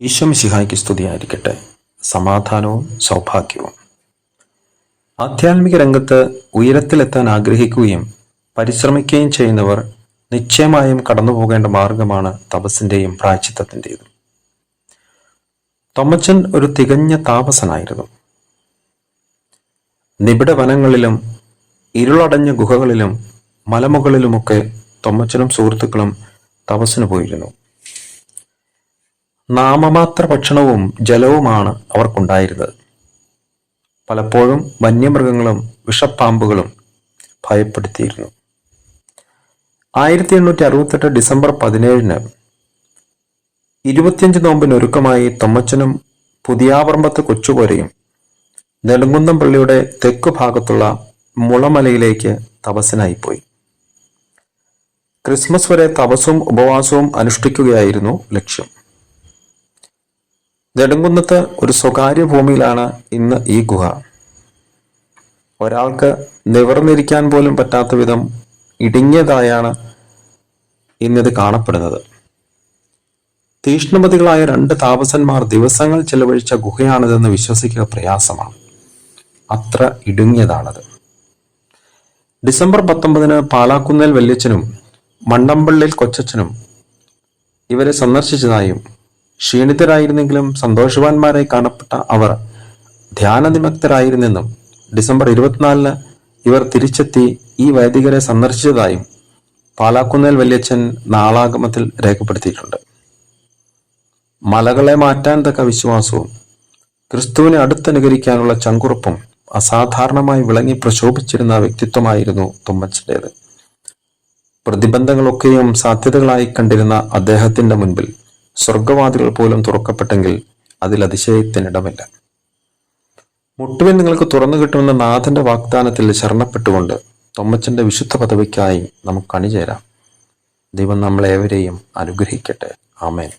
ഈശ്വം ശിഹായ്ക്ക് സ്തുതിയായിരിക്കട്ടെ. സമാധാനവും സൗഭാഗ്യവും. ആധ്യാത്മിക രംഗത്ത് ഉയരത്തിലെത്താൻ ആഗ്രഹിക്കുകയും പരിശ്രമിക്കുകയും ചെയ്യുന്നവർ നിശ്ചയമായും കടന്നു പോകേണ്ട മാർഗമാണ് തപസ്സിന്റെയും പ്രായച്ചിത്തത്തിന്റെയും തൊമ്മച്ചൻ ഒരു തികഞ്ഞ താപസനായിരുന്നു. നിബിഡ വനങ്ങളിലും ഇരുളടഞ്ഞ ഗുഹകളിലും മലമുകളിലുമൊക്കെ തൊമ്മച്ചനും സുഹൃത്തുക്കളും തപസ്സിന് പോയിരുന്നു. നാമമാത്ര ഭക്ഷണവും ജലവുമാണ് അവർക്കുണ്ടായിരുന്നത്. പലപ്പോഴും വന്യമൃഗങ്ങളും വിഷപ്പാമ്പുകളും ഭയപ്പെടുത്തിയിരുന്നു. ആയിരത്തി എണ്ണൂറ്റി അറുപത്തെട്ട് ഡിസംബർ പതിനേഴിന് ഇരുപത്തിയഞ്ച് നോമ്പിന് ഒരുക്കമായി തൊമ്മച്ചനും പുതിയാപറമ്പത്ത് കൊച്ചുപോരയും നെടുങ്കുന്നം പള്ളിയുടെ തെക്കു ഭാഗത്തുള്ള മുളമലയിലേക്ക് തപസ്സിനായി പോയി ക്രിസ്മസ് വരെ തപസ്സും ഉപവാസവും അനുഷ്ഠിക്കുകയായിരുന്നു ലക്ഷ്യം. നെടുങ്കുന്നത്ത് ഒരു സ്വകാര്യ ഭൂമിയിലാണ് ഇന്ന് ഈ ഗുഹ. ഒരാൾക്ക് നിവർന്നിരിക്കാൻ പോലും പറ്റാത്ത വിധം ഇടുങ്ങിയതായാണ് ഇന്നിത് കാണപ്പെടുന്നത്. തീഷ്ണമതികളായ രണ്ട് താപസന്മാർ ദിവസങ്ങൾ ചെലവഴിച്ച ഗുഹയാണിതെന്ന് വിശ്വസിക്കുക പ്രയാസമാണ്. അത്ര ഇടുങ്ങിയതാണത്. ഡിസംബർ പത്തൊമ്പതിന് പാലാക്കുന്നേൽ വല്യച്ഛനും മണ്ണമ്പള്ളിൽ കൊച്ചച്ഛനും ഇവരെ സന്ദർശിച്ചതായും ക്ഷീണിതരായിരുന്നെങ്കിലും സന്തോഷവാന്മാരായി കാണപ്പെട്ട അവർ ധ്യാനനിമഗ്ധരായിരുന്നെന്നും ഡിസംബർ ഇരുപത്തിനാലിന് ഇവർ തിരിച്ചെത്തി ഈ വൈദികരെ സന്ദർശിച്ചതായും പാലാക്കുന്നേൽ വല്യച്ഛൻ നാളാഗമത്തിൽ രേഖപ്പെടുത്തിയിട്ടുണ്ട്. മലകളെ മാറ്റാൻ തക്ക വിശ്വാസവും ക്രിസ്തുവിനെ അടുത്തനുകരിക്കാനുള്ള ചങ്കുറപ്പും അസാധാരണമായി വിളങ്ങി പ്രശോഭിച്ചിരുന്ന വ്യക്തിത്വമായിരുന്നു തുമ്മച്ചന്റേത്. പ്രതിബന്ധങ്ങളൊക്കെയും സാധ്യതകളായി കണ്ടിരുന്ന അദ്ദേഹത്തിന്റെ മുൻപിൽ സ്വർഗവാതികൾ പോലും തുറക്കപ്പെട്ടെങ്കിൽ അതിൽ അതിശയത്തിനിടമില്ല. മുട്ടുവിൻ നിങ്ങൾക്ക് തുറന്നു കിട്ടുമെന്ന നാഥന്റെ വാഗ്ദാനത്തിൽ ശരണപ്പെട്ടുകൊണ്ട് തൊമ്മച്ചന്റെ വിശുദ്ധ പദവിക്കായി നമുക്ക് അണിചേരാം. ദൈവം നമ്മളേവരെയും അനുഗ്രഹിക്കട്ടെ. ആമേൻ.